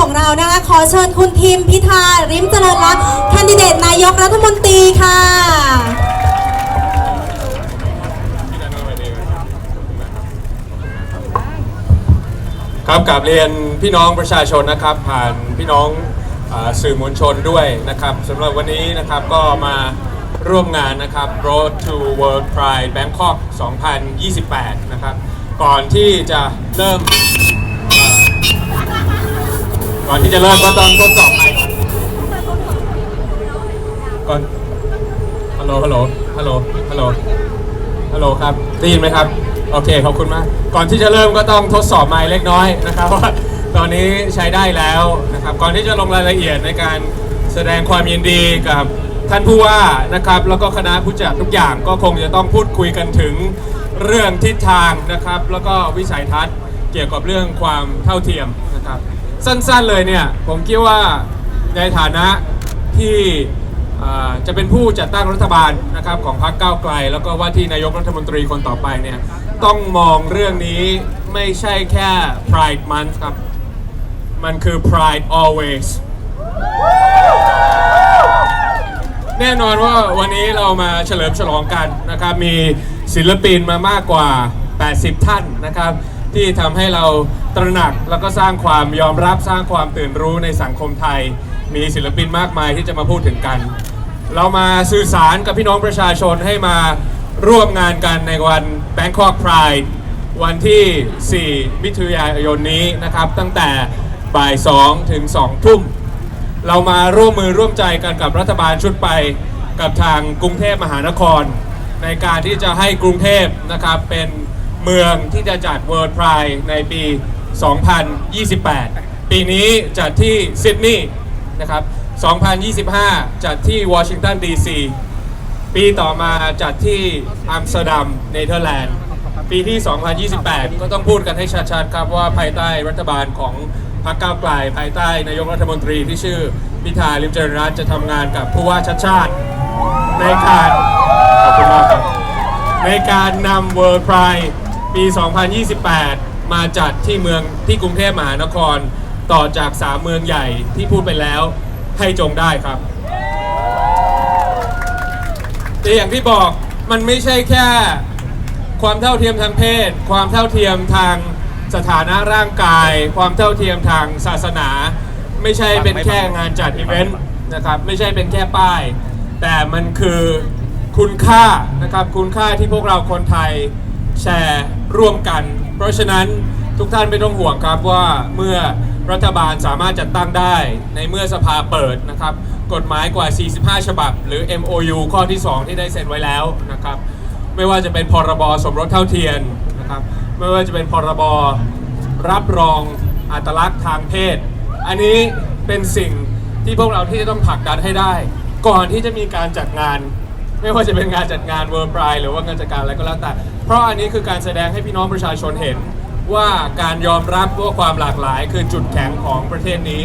ของเรานะคะ ขอเชิญคุณทีมพิธาริมเจริญรัตน์แคนดิเดตนายกรัฐมนตรีค่ะ ครับกราบเรียนพี่น้องประชาชนนะครับ ผ่านพี่น้องเออสื่อมวลชนด้วยนะครับสำหรับวันนี้นะครับก็มาร่วมงานนะครับ Road to World Pride Bangkok 2028 นะครับ ก่อนที่จะเริ่ม ก่อนที่จะเริ่มก็ต้องทดสอบไมค์ก่อน ฮัลโหล ฮัลโหล ฮัลโหล ฮัลโหล ฮัลโหลครับ ได้ยินไหมครับ โอเค ขอบคุณมาก ก่อนที่จะเริ่มก็ต้องทดสอบไมค์เล็กน้อยนะครับว่าตอนนี้ใช้ได้แล้วนะครับ ก่อนที่จะลงรายละเอียดในการแสดงความยินดีกับท่านผู้ว่านะครับ แล้วก็คณะผู้จัดทุกอย่างก็คงจะต้องพูดคุยกันถึงเรื่องทิศทางนะครับ แล้วก็วิสัยทัศน์เกี่ยวกับเรื่องความเท่าเทียม สั้นๆเลยเนี่ย ผมคิดว่าในฐานะที่จะเป็นผู้จัดตั้งรัฐบาลนะครับของพรรคก้าวไกล แล้วก็ว่าที่นายกรัฐมนตรีคนต่อไปเนี่ยต้องมองเรื่องนี้ไม่ใช่แค่ Pride Month ครับ มันคือ Pride Always แน่นอนว่าวันนี้เรามาเฉลิมฉลองกันนะครับ มีศิลปินมามากกว่า 80 ท่านนะครับ ที่ทำให้เราตระหนักแล้วก็สร้างความยอมรับสร้างความตื่นรู้ในสังคมไทย มีศิลปินมากมายที่จะมาพูดถึงกัน เรามาสื่อสารกับพี่น้องประชาชนให้มาร่วมงานกันในวัน Bangkok Pride วันที่ 4 มิถุนายนนี้นะครับ ตั้งแต่บ่าย 2 ถึง 2 ทุ่ม เรามาร่วมมือร่วมใจกันกับรัฐบาลชุดไปกับทางกรุงเทพมหานคร ในการที่จะให้กรุงเทพนะครับเป็น เมืองที่จะจัด World Pride ในปี 2028 ปีนี้จัดที่ซิดนีย์นะครับ 2025 จัดที่วอชิงตันดีซีปีต่อมาจัดที่อัมสเตอร์ดัมเนเธอร์แลนด์ ปีที่ 2028 ก็ต้องพูดกันให้ชัดๆครับว่าภายใต้รัฐบาลของพรรคก้าวไกลภายใต้นายกรัฐมนตรีที่ชื่อพิธาลิมเจริญรัตน์จะทำงานกับผู้ว่าชัดชาติ ในการขอบคุณมากครับในการนำ World Pride ปี 2028 มาจัดที่เมืองที่กรุงเทพมหานคร ต่อจาก3เมืองใหญ่ที่พูดไปแล้วให้จงได้ครับ แต่อย่างที่บอกมันไม่ใช่แค่ความเท่าเทียมทางเพศ ความเท่าเทียมทางสถานะร่างกาย ความเท่าเทียมทางศาสนา ไม่ใช่เป็นแค่งานจัดอีเวนต์นะครับไม่ใช่เป็นแค่ป้าย แต่มันคือคุณค่านะครับคุณค่าที่พวกเราคนไทย แชร์ร่วมกัน เพราะฉะนั้นทุกท่านไม่ต้องห่วงครับว่าเมื่อรัฐบาลสามารถจัดตั้งได้ในเมื่อสภาเปิดนะครับ กฎหมายกว่า 45 ฉบับ หรือ MOU ข้อที่ 2 ที่ได้เซ็นไว้แล้วนะครับ ไม่ว่าจะเป็นพรบสมรสเท่าเทียมนะครับ ไม่ว่าจะเป็นพรบรับรองอัตลักษณ์ทางเพศ อันนี้เป็นสิ่งที่พวกเราที่จะต้องผลักดันให้ได้ ก่อนที่จะมีการจัดงาน ไม่ว่าจะเป็นงานจัดงาน World Pride หรือว่างานจัดการอะไรก็แล้วแต่ เพราะอันนี้คือการแสดงให้พี่น้องประชาชนเห็น ว่าการยอมรับว่าความหลากหลาย คือจุดแข็งของประเทศนี้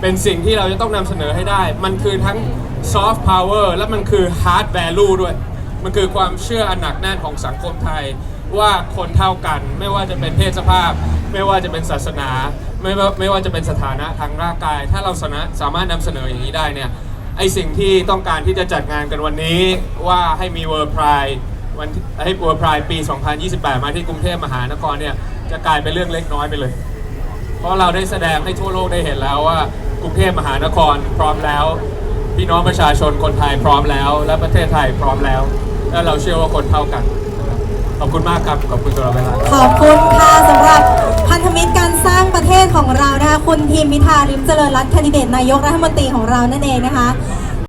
เป็นสิ่งที่เราจะต้องนำเสนอให้ได้ มันคือทั้ง soft power และมันคือ hard value ด้วย มันคือความเชื่ออันหนักแน่นของสังคมไทย ว่าคนเท่ากันไม่ว่าจะเป็นเพศสภาพ ไม่ว่าจะเป็นศาสนา ไม่ว่าไม่ว่าจะเป็นสถานะทางร่างกาย ถ้าเราสนะสามารถนำเสนออย่างนี้ได้เนี่ย ไอสิ่งที่ต้องการที่จะจัดงานกันวันนี้ว่าให้มี World Pride วันให้ World Pride ปี 2028 มาที่กรุงเทพมหานครเนี่ยจะกลายเป็นเรื่องเล็กน้อยไปเลย เพราะเราได้แสดงให้ทั่วโลกได้เห็นแล้วว่ากรุงเทพมหานครพร้อมแล้วพี่น้องประชาชนคนไทยพร้อมแล้ว และประเทศไทยพร้อมแล้ว และเราเชื่อว่าคนเท่ากัน ขอบคุณมากครับ ขอบคุณสำหรับเวลา ขอบคุณค่ะสำหรับพันธมิตรการสร้าง ของเรานะคะคุณทีมพิธาริมเจริญรัตน์แคนดิเดตนายกรัฐมนตรีของเรานั่นเองนะคะ